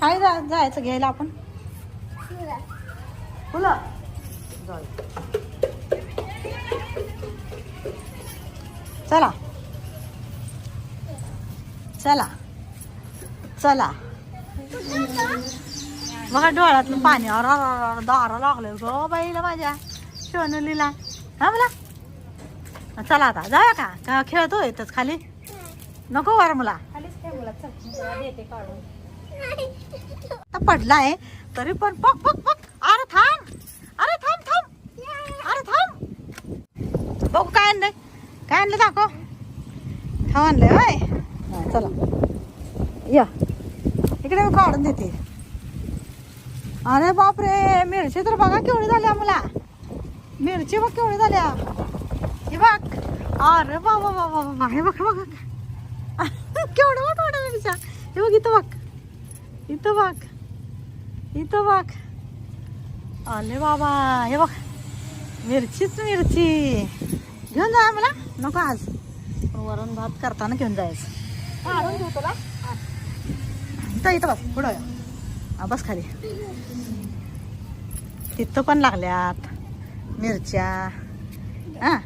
काय जा जायचं घ्यायला आपण? फुलं जाऊ. चला. चला. चला. बघा डोळ्यातलं पाणी. अर दारा लागलं ग बाईला माझ्या. शिवनलीला हा मला चला आता. जाऊया का? का खेळतो येतच खाली? नको वर मला. आता पडलाय. तरी पण पक पक पक अरे थांब. अरे थांब थांब. अरे थांब. बघू काय आणलंय. काय आणलं दाखव. खाऊ आणलंय होय. चला. या. इकडे मी काढून देते. अरे बापरे मिरची तर बघा केवढी झाल्या मला मिरची बघ केवढी झाल्या हे बघ. अरे बाबा बाबा बाबा हे बघ बघ. केवढं बघ केवढं मिरच्या. हे बघ इथं बघ. इथं बघ इथं बघ अरे बाबा. हे बघ. मिरचीच मिरची. घेऊन जा मला नको आज. वरण भात करताना घेऊन जायचं. आणून घेऊ तुला. इथं इथं बस पुढं. बस खाली. तिथं पण लागल्यात मिरच्या. हा.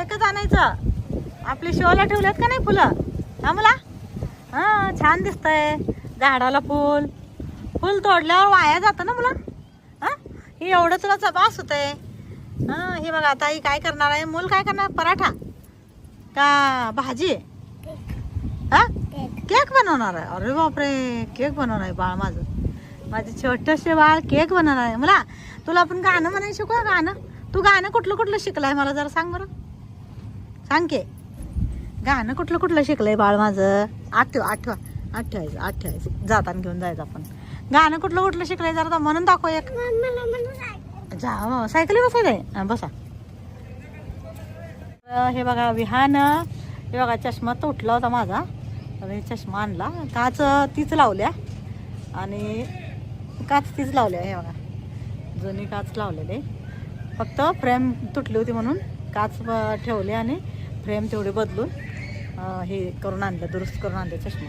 एकच आणायचं. आपली शिवाला ठेवल्यात का नाही फुलं? हा मला हा छान दिसतंय. झाडाला फुल. फुल तोडल्यावर वाया जातं ना मुला? हा? हे एवढं तुला चबास आहे हां हे बघा आता ही काय करणार आहे? मूल काय करणार? पराठा? का भाजी? हा? केक बनवणार आहे. अरे बापरे केक बनवणार आहे बाळ माझं. माझे छोटंसे बाळ केक बनवणार आहे. मला तुला आपण गाणं म्हणायला शिकू का गाणं? तू गाणं कुठलं कुठलं शिकलंय? मला जरा सांग बरं. सांग के. गाणं कुठलं कुठलं शिकलंय बाळ माझं? आठव आठवा आठवायचं आठवायचं जाताना घेऊन जायचं आपण. गाणं कुठलं कुठलं शिकलंय जरा म्हणून दाखव एक. जा हो, सायकली बसायचं बसा. हे बघा विहान. हे बघा चष्मा तुटला होता माझा. तर चष्मा आणला. काच तीच लावल्या. आणि काच तीच लावल्या हे बघा. जुनी काच लावलेले. फक्त फ्रेम तुटली होती म्हणून काच ठेवली आणि फ्रेम तेवढे बदलून हे करून आणलं दुरुस्त करून आणलं चष्मा.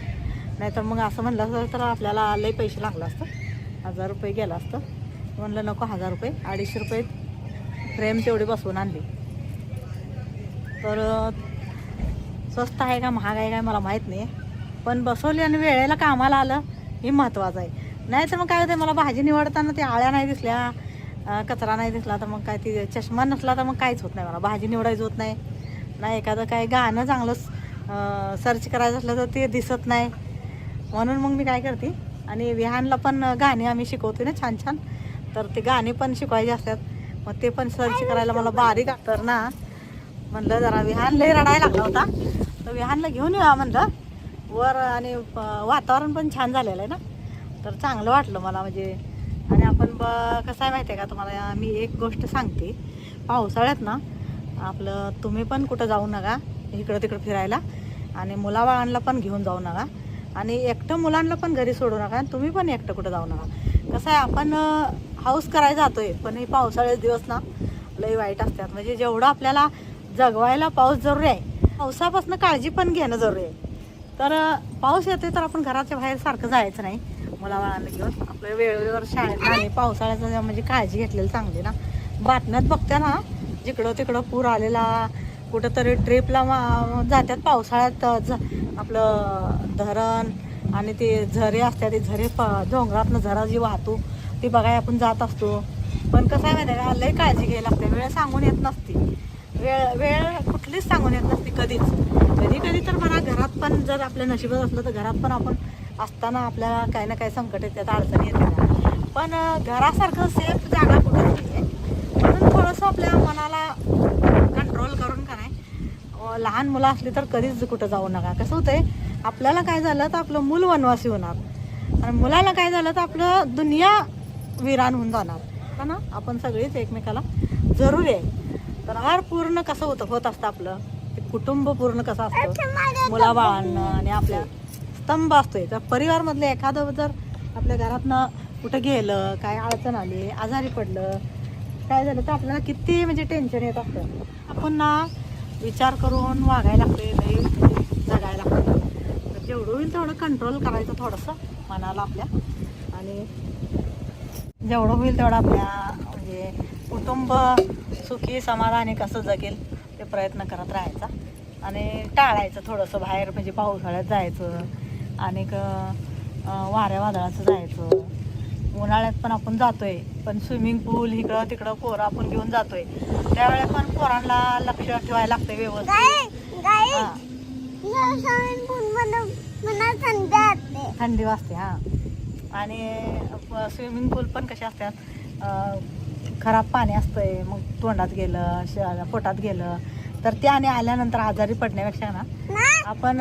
नाहीतर मग असं म्हणलं असतं तर आपल्याला लई पैसे लागलं असतं. हजार रुपये गेला असतं. म्हणलं नको हजार रुपये अडीचशे रुपये फ्रेम तेवढी बसवून आणली. तर स्वस्त आहे का महाग आहे काय मला माहीत नाही. पण बसवली आणि वेळेला कामाला आलं हे महत्त्वाचं आहे. नाही तर मग काय होतं मला भाजी निवडताना ते आळ्या नाही दिसल्या कचरा नाही दिसला तर मग काय ती चष्मा नसला तर मग काहीच होत नाही मला. भाजी निवडायचं होत नाही. ना एखादं काय गाणं चांगलं सर्च करायचं असलं तर ते दिसत नाही. म्हणून मग मी काय करते आणि विहानला पण गाणी आम्ही शिकवतो ना छान छान तर ते गाणी पण शिकवायचे असतात. मग ते पण सर्च करायला मला बारीक तर ना म्हणलं जरा विहानलाही रडायला लागला होता. तर विहानला घेऊन येऊया म्हणलं. वर आणि वातावरण पण छान झालेलं आहे ना. तर चांगलं वाटलं मला म्हणजे. आणि आपण ब कसं आहे माहिती आहे का तुम्हाला? मी एक गोष्ट सांगते. पावसाळ्यात ना आपलं तुम्ही पण कुठं जाऊ नका इकडं तिकडं फिरायला. आणि मुलाबाळांना पण घेऊन जाऊ नका. आणि एकटं मुलांना पण घरी सोडू नका आणि तुम्ही पण एकटं कुठं जाऊ नका. कसं आहे आपण हाऊस करायला जातोय पण हे पावसाळ्याचे दिवस ना लई वाईट असतात. म्हणजे जेवढं आपल्याला जगवायला पाऊस जरुरी आहे पावसापासून काळजी पण घेणं जरुरी आहे. तर पाऊस येतोय तर आपण घराच्या बाहेर सारखं जायचं नाही मुलाबाळांना घेऊन. आपल्या वेळेवर शाळेत आणि पावसाळ्याचं म्हणजे काळजी घेतलेली चांगली ना. बातम्यात बघते ना जिकडं तिकडं पूर आलेला कुठंतरी ट्रिपला जातात पावसाळ्यात ज आपलं धरण आणि ते झरे असतात ते झरे प डोंगरातनं झरा जी वाहतो ती बघाय आपण जात असतो. पण कसं आहे माहिती आहे का लई काळजी घ्यायला लागते. वेळ सांगून येत नसती. वेळ वेळ कुठलीच सांगून येत नसते कधीच. कधी कधी तर म्हणा घरात पण जर आपल्या नशिबात असलं तर घरात पण आपण असताना आपल्याला काही ना काही संकट येतात अडचणी येतात. पण घरासारखं सेफ जागा कुठं? थोडंसं आपल्या मनाला कंट्रोल करून का नाही? लहान मुलं असली तर कधीच कुठं जाऊ नका. कसं होतंय आपल्याला काय झालं तर आपलं मूल वनवासी होणार. आणि मुलाला काय झालं तर आपलं दुनिया विरान होऊन जाणार. का ना? आपण सगळीच एकमेकाला जरुरी आहे. तर आर पूर्ण कसं होतं होत असतं आपलं. ते कुटुंब पूर्ण कसं असतं? मुलाबाळांना आणि आपल्या स्तंभ असतोय. तर परिवारमधलं एखादं जर आपल्या घरातनं कुठं गेलं काय अडचण आली आजारी पडलं काय झालं तर आपल्याला किती म्हणजे टेन्शन येत असतं. आपण ना विचार करून वागायला लागते लई जगायला लागतं तर जेवढं होईल तेवढं कंट्रोल करायचं थोडंसं मनाला आपल्या. आणि जेवढं होईल तेवढं आपल्या म्हणजे कुटुंब सुखी समाधानी कसं जगेल ते प्रयत्न करत राहायचा. आणि टाळायचं थोडंसं बाहेर म्हणजे पावसाळ्यात जायचं. आणि वाऱ्या वादळाचं जायचं. उन्हाळ्यात पण आपण जातोय. पण स्विमिंग पूल इकडं तिकडं पोरं आपण घेऊन जातोय. त्यावेळेस पण पोरांना लक्ष ठेवायला लागतं व्यवस्थित. थंडी वाजते. हां. आणि स्विमिंग पूल पण कसे असतात खराब पाणी असतंय मग तोंडात गेलं पोटात गेलं तर ते आणि आल्यानंतर आजारी पडण्यापेक्षा ना आपण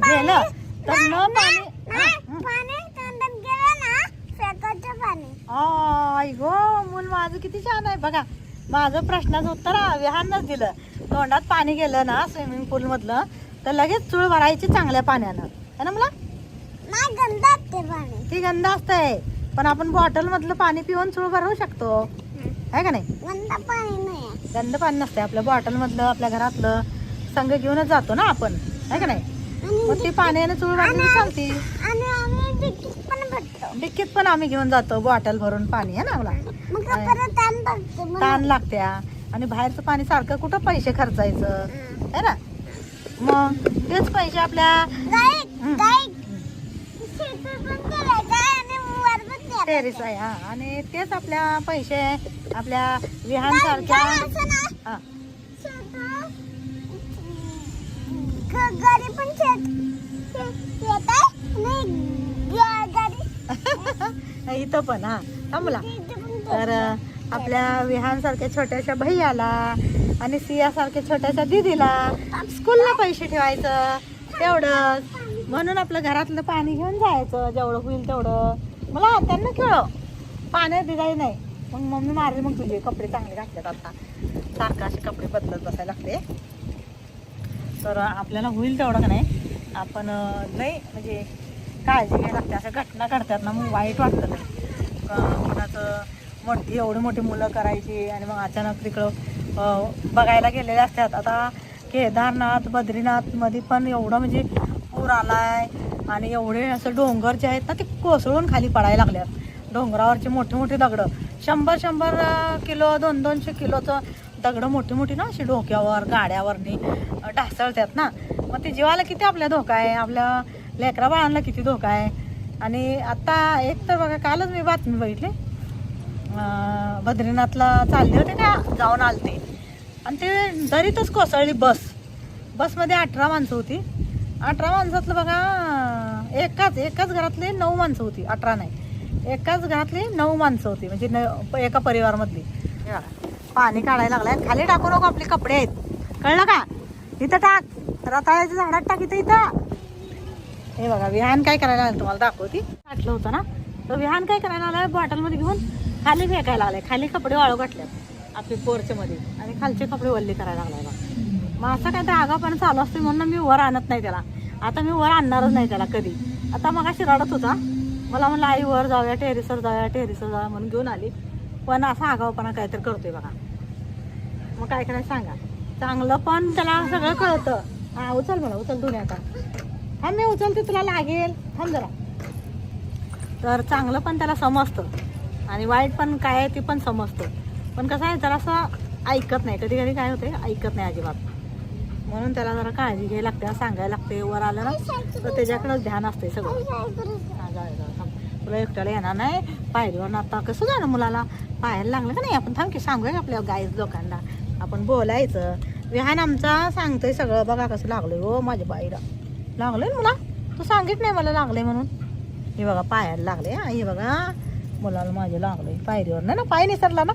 गेलं तर न पाणी आई गो मूल माझं किती छान आहे. बघा माझं प्रश्नाचं उत्तर विहानच दिलं. तोंडात पाणी गेलं ना स्विमिंग पूल मधलं तर लगेच चूळ भरायची चांगल्या पाण्यानं. है ना मला? ती गंध असतंय पण आपण बॉटल मधलं पाणी पिऊन चूळ भरवू शकतो. आहे का नाही? गंद पाणी नसतंय आपल्या बॉटल मधलं आपल्या घरातलं संघ घेऊनच जातो ना आपण. आहे का नाही? मग ते पाण्याने चूळ भरली चालती. डिक्कीत पण आम्ही घेऊन जातो बॉटल भरून पाणी आहे ना मला ताण लागत्या. आणि बाहेरचं पाणी सारखं कुठं पैसे खर्चायचं है ना? मग तेच पैसे आपल्या टेरिस आहे हा. आणि तेच आपल्या पैसे आपल्या विहान सारख्या हा. गाडी पण शेत शेत आहे. आणि गाडी इथं पण हा. थांबला तर आपल्या विहान सारख्या छोट्याशा भैयाला आणि सिया सारख्या छोट्याशा दिदीला स्कूलला पैसे ठेवायचं तेवढंच म्हणून आपलं घरातलं पाणी घेऊन जायचं जेवढं होईल तेवढं. मला त्यांना खेळ पाण्यात भिजाई नाही. मग मम्मी मारली मग तुझे कपडे चांगले घातलेत आता. सारखं असे कपडे बदलत बसायला लागते तर आपल्याला होईल तेवढं का नाही? आपण लई म्हणजे काळजी घ्यायला लागते. अशा घटना घडतात ना मग वाईट वाटतं नाही. कोणाचं मोठी एवढी मोठी मुलं करायची आणि मग अचानक तिकडं बघायला गेलेले असतात. आता केदारनाथ बद्रीनाथमध्ये पण एवढं म्हणजे पूर आलाय आणि एवढे असं डोंगर जे आहेत ना ते कोसळून खाली पडायला लागल्यात. डोंगरावरचे मोठे मोठे दगडं. शंभर शंभर किलो दोन दोनशे किलोचं दगडं मोठी मोठी ना अशी डोक्यावर गाड्यावरनी ढासळतात ना. मग ते जीवाला किती आपल्या धोका आहे? आपल्या लेकरा बाळांना किती धोका आहे. आणि आता एक तर बघा कालच मी बातमी बघितली. बद्रीनाथला चालले होते का? जाऊन आलते. आणि ते दरीतच कोसळली बस. बसमध्ये अठरा माणसं होती. अठरा माणसातलं बघा एकाच एकाच घरातले नऊ माणसं होती. अठरा नाही. एकाच घरातली नऊ माणसं होती. म्हणजे न एका परिवारमधली. पाणी काढायला लागलाय. खाली टाकू नको आपले कपडे आहेत. कळलं का? इथं टाक. रताळ्याच्या झाडात टाक इथं इथं. हे बघा विहान काय करायला आलं तुम्हाला दाखवती. वाटलं होतं ना? तर विहान काय करायला आलाय? बॉटलमध्ये घेऊन खाली फेकायला आलाय. खाली कपडे वाळू घातल्यात आपले पोरच्या आणि खालचे कपडे वल्ले करायला लागलाय बघा. मग असं काय तर आगापणा चालू असते म्हणून मी वर आणत नाही त्याला. आता मी वर आणणारच नाही त्याला कधी. आता मग अशी रडत होता. मला म्हणलं आई वर जाऊया टेरेसवर जाऊया टेरेसवर जाऊया म्हणून घेऊन आली. पण असा आगावपणा काहीतरी करतोय बघा. मग काय करायचं सांगा. चांगलं पण त्याला सगळं कळतं. हा उचल म्हणा उचल दोन्ही आता हा मी उचलते तुला लागेल. थांब जरा. तर चांगलं पण त्याला समजतं. आणि वाईट पण काय आहे ते पण समजतं. पण कसं आहे जरासं ऐकत नाही. कधी कधी काय होते ऐकत नाही अजिबात. म्हणून त्याला जरा काळजी घ्यायला लागते सांगायला लागते. वर आलं ना तर त्याच्याकडंच ध्यान असते सगळं. तुला एकट्याला येणार नाही. पायरीवर आता कसं जाणं मुलाला? पाहायला लागलं का नाही? आपण थांब की सांगूया आपल्या गाईज लोकांना. आपण बोलायचं. विहान आमचा सांगतोय सगळं. बघा कसं लागलंय हो माझ्या बाईला. लागले ना मुला? तू सांगित नाही मला लागले म्हणून. हे बघा पायाला लागले हा. हे बघा मुलाला माझे लागले पायरीवर नाही ना? पाय निसरला ना?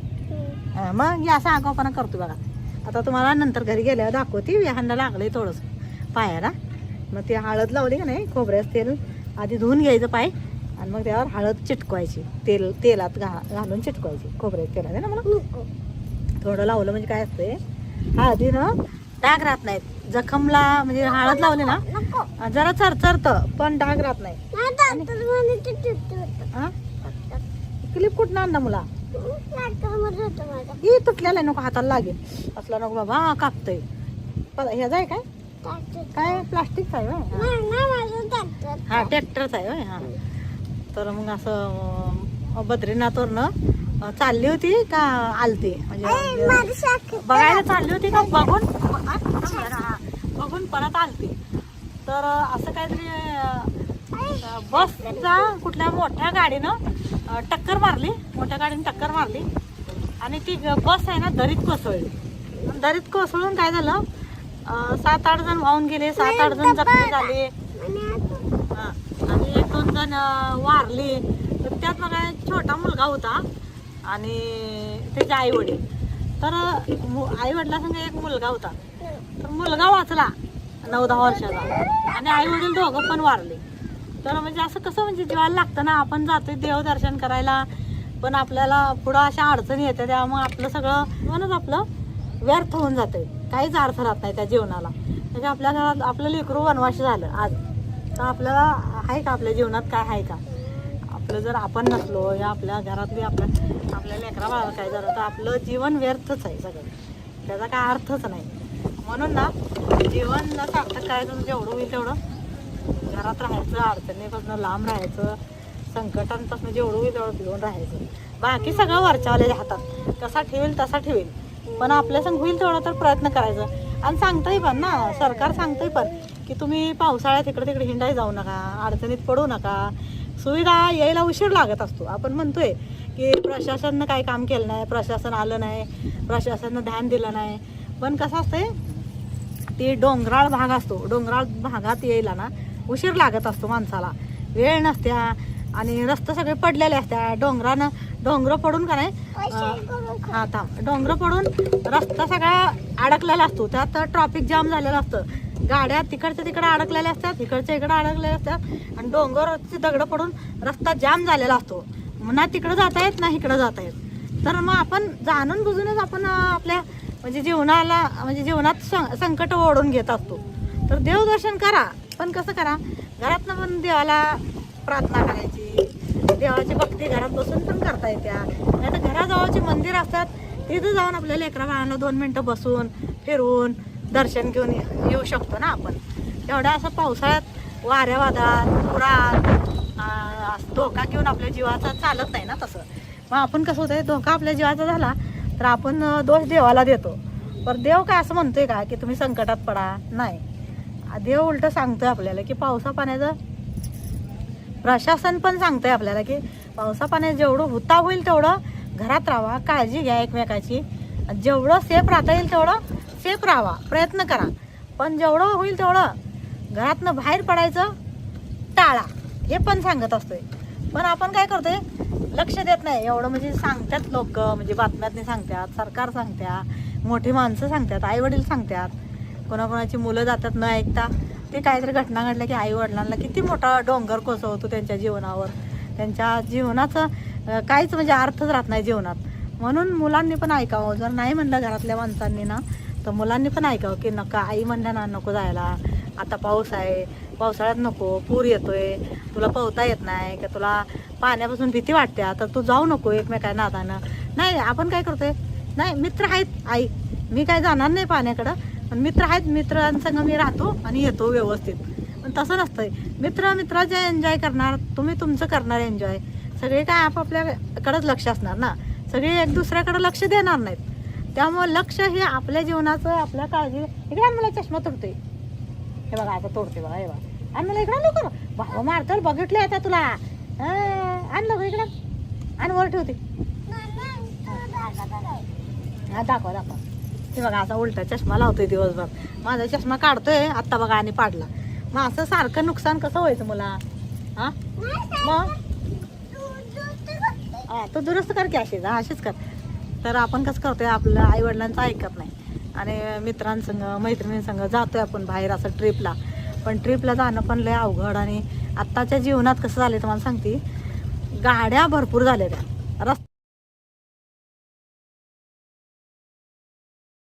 मग या असं आगावपणा करतो बघा. आता तुम्हाला नंतर घरी गेल्यावर दाखवते विहानला लागलंय थोडंसं पायाला. मग ते हळद लावली का नाही खोबऱ्याचं तेल आधी धुवून घ्यायचं पाय आणि मग त्यावर हळद चिटकवायची. तेल तेलात घा घालून चिटकवायची खोबऱ्याच्या तेलात. आहे ना मला? थोडं लावलं म्हणजे काय असते हळदीनं डाग राहत नाहीत. जखमला म्हणजे हळद लावली ना जरा चरचरतं पण डाग राहत नाही. हा? क्लिप कुठं आणला मुला? ही तुटलेला नको हाताला लागेल. असला नको बाबा हा कापतय. ह्याचा आहे काय? काय प्लास्टिकचा आहे? हा. हा ट्रॅक्टरचा आहे होय हा. तर मग असं बद्रीनाथवरनं चालली होती का आलती? म्हणजे बघायला चालली होती का? बघून बघून परत आलती. तर असं काहीतरी बसचा कुठल्या मोठ्या गाडीनं टक्कर मारली. मोठ्या गाडीनं टक्कर मारली. आणि ती बस आहे ना दरीत कोसळली. दरीत कोसळून काय झालं? सात आठ जण वाहून गेले. सात आठ जण जखमी झाले. आणि एक दोन जण वारले. तर त्यात मग छोटा मुलगा होता आणि त्याचे आई वडील तर आई वडिलांसंग एक मुलगा होता. तर मुलगा वाचला. नऊ दहा वर्षाचा. आणि आई वडील दोघं पण वारले. तर म्हणजे असं कसं म्हणजे जीवाला लागतं ना आपण जातोय देवदर्शन करायला पण आपल्याला पुढं अशा अडचणी येतात त्यामुळे आपलं सगळं म्हणून आपलं व्यर्थ होऊन जातंय. काहीच अर्थ राहत नाही त्या जीवनाला. म्हणजे आपल्या घरात आपलं लेकरू वनवाशी झालं आज. तर आपल्याला आहे का आपल्या जीवनात काय आहे का? आपलं जर आपण नसलो या आपल्या घरातली आपल्या आपल्या लेकरा बाळाला काय झालं तर आपलं जीवन व्यर्थच आहे सगळं. त्याचा काय अर्थच नाही. म्हणून ना जीवन ना सार्थक करायचं जेवढं होईल तेवढं घरात राहायचं अडचणीपासून लांब राहायचं संकटांपासून जेवढं होईल तेवढं भिवून राहायचं. बाकी सगळं वरच्यावाल्याच्या हातात. कसा ठेवेल तसा ठेवेल. पण आपल्या संग होईल तेवढा तर प्रयत्न करायचं. आणि सांगतंय पण ना सरकार सांगतंय पण की तुम्ही पावसाळ्यात इकडे तिकडे हिंडाय जाऊ नका अडचणीत पडू नका. सुविधा यायला उशीर लागत असतो. आपण म्हणतोय की प्रशासननं काही काम केलं नाही प्रशासन आलं नाही प्रशासननं ध्यान दिलं नाही. पण कसं असतंय ते डोंगराळ भाग असतो. डोंगराळ भागात यायला ना उशीर लागत असतो माणसाला. वेळ नसत्या आणि रस्ते सगळे पडलेले असत्या डोंगरानं डोंगर पडून का नाही? हा थांब डोंगर पडून रस्ता सगळा अडकलेला असतो. त्यात ट्रॉफिक जाम झालेलं असतं. गाड्या तिकडच्या तिकडे अडकलेल्या असतात इकडच्या इकडे अडकलेल्या असतात. आणि डोंगरची दगड पडून रस्ता जाम झालेला असतो. ना तिकडं जाता येत ना इकडं जाता येत. तर मग आपण जाणून बुजूनच आपण आपल्या म्हणजे जीवनाला म्हणजे जीवनात सं- संकट ओढून घेत असतो. तर देवदर्शन करा. पण कसं करा? घरातनं पण देवाला प्रार्थना करायची. देवाची भक्ती घरात बसून पण करता येत्या. नाही तर घराजवळचे मंदिर असतात तिथं जाऊन आपल्या लेकरा बाळांना दोन मिनटं बसून फिरून दर्शन घेऊन ये- येऊ शकतो ना आपण. एवढा असं पावसाळ्यात वाऱ्या वादात पुरात असं धोका घेऊन आपल्या जीवाचा चालत नाही ना तसं. मग आपण कसं होतं धोका आपल्या जीवाचा झाला तर आपण दोष देवाला देतो. पण देव काय असं म्हणतोय का की तुम्ही संकटात पडा? नाही. देव उलट सांगतोय आपल्याला की पावसा पाण्याचं प्रशासन पण सांगतंय आपल्याला की पावसा पाण्यात जेवढं हुता होईल तेवढं घरात राहा काळजी घ्या एकमेकाची. जेवढं सेफ राहता येईल तेवढं सेफ राहा प्रयत्न करा. पण जेवढं होईल तेवढं घरातनं बाहेर पडायचं टाळा हे पण सांगत असतोय. पण आपण काय करतोय लक्ष देत नाही. एवढं म्हणजे सांगतात लोक म्हणजे बातम्यातनी सांगतात सरकार सांगत्या मोठी माणसं सांगतात आई वडील सांगतात कोणाकोणाची मुलं जातात न ऐकता. ते काहीतरी घटना घडल्या की आई वडिलांना किती मोठा डोंगर कोसळतो त्यांच्या जीवनावर. त्यांच्या जीवनाचं काहीच म्हणजे अर्थच राहत नाही जीवनात. म्हणून मुलांनी पण ऐकावं. जर नाही म्हणलं घरातल्या माणसांनी ना तर मुलांनी पण ऐकावं की नका आई म्हणल्या ना नको जायला. आता पाऊस आहे. पावसाळ्यात नको पूर येतोय. तुला पोहता येत नाही का तुला पाण्यापासून भीती वाटते? तर तू जाऊ नको एकमेकांना नादानं. नाही आपण काय करतोय? नाही मित्र आहेत आई. मी काय जाणार नाही पाण्याकडं. पण मित्र आहेत मित्रांसंग मी राहतो आणि येतो व्यवस्थित. पण तसं नसतंय. मित्र मित्राचे एन्जॉय करणार तुम्ही तुमचं करणार एन्जॉय सगळे काय आपापल्याकडंच लक्ष असणार ना? सगळे एक दुसऱ्याकडं लक्ष देणार नाहीत. त्यामुळे लक्ष हे आपल्या जीवनाचं आपल्या काळजी इकडे मला चष्मा तुटतोय. हे बघा आता तोडते बघा हे बघा. आणलं मला इकडे लवकर. भाऊ मारतो बघितले आता तुला. आणलं इकडं लवकर आण वर ठेवते. हा दाखवा दाखवा. हे बघा असा उलटा चष्मा लावतोय दिवसभर. माझा चष्मा काढतोय आत्ता बघा आणि पाडला. मग असं सारखं नुकसान कसं व्हायचं मला? हा? मग? हा दुरुस्त कर की अशीच हा अशीच कर. तर आपण कसं करतोय आपलं आई वडिलांचं ऐकत नाही. आणि मित्रांसंग मैत्रिणींसंग जातोय आपण बाहेर असं ट्रिपला पण ट्रिपला जाणं पण लय अवघड आणि आत्ताच्या जीवनात कसं झालं तुम्हाला सांगते. गाड्या भरपूर झाल्या त्या.